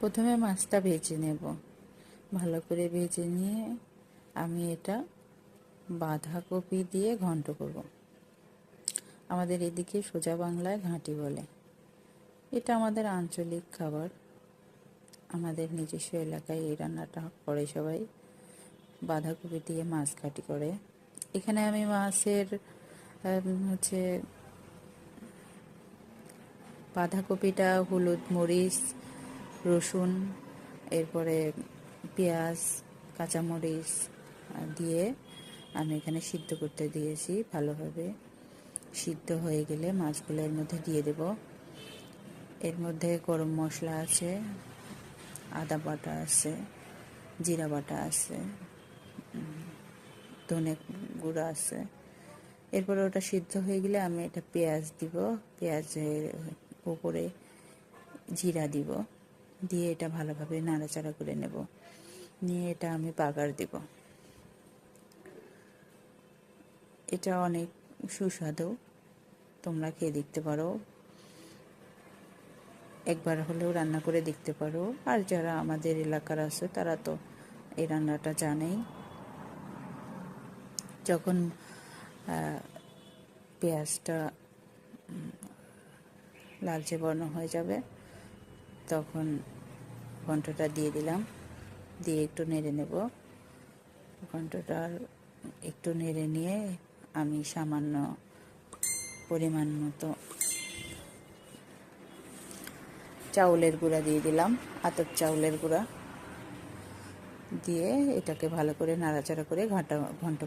প্রথমে মাছটা ভেজে নেব। ভালো করে ভেজে নিয়ে আমি এটা বাঁধাকপি দিয়ে ঘন্ট করব। আমাদের এদিকে সোজা বাংলায় ঘাঁটি বলে। এটা আমাদের আঞ্চলিক খাবার। আমাদের নিজস্ব এলাকায় এই রান্নাটা করে সবাই। বাঁধাকপি দিয়ে মাছ ঘাঁটি করে। এখানে আমি মাছের হচ্ছে বাঁধাকপিটা, হলুদ মরিচ রসুন, এরপরে পেঁয়াজ, কাঁচামরিচ দিয়ে আমি এখানে সিদ্ধ করতে দিয়েছি ভালোভাবে। সিদ্ধ হয়ে গেলে মাছগুলো এর মধ্যে দিয়ে দেব। এর মধ্যে গরম মশলা আছে, আদা বাটা আছে, জিরা বাটা আছে ধনে গুঁড়ো আছে। এরপরে ওটা সিদ্ধ হয়ে গেলে আমি এটা পেঁয়াজ দিব, পেঁয়াজের উপরে জিরা দিব। দিয়ে এটা ভালোভাবে নাড়াচাড়া করে নেব। নিয়ে এটা আমি বাগার দিব। এটা অনেক সুস্বাদু। তোমরা খেয়ে দেখতে পারো। একবার হলেও রান্না করে দেখতে পারো। আর যারা আমাদের এলাকার আছে, তারা তো এই রান্নাটা জানেই। যখন পেঁয়াজটা লালচে বর্ণ হয়ে যাবে তখন ঘন্টটা দিয়ে দিলাম। দিয়ে একটু নেড়ে নেব। ঘন্টটা একটু নেড়ে নিয়ে আমি সামান্য পরিমাণ মতো চাউলের গুঁড়া দিয়ে দিলাম, আতপ চাউলের গুঁড়া। দিয়ে এটাকে ভালো করে নাড়াচাড়া করে ঘণ্টা, ঘন্ট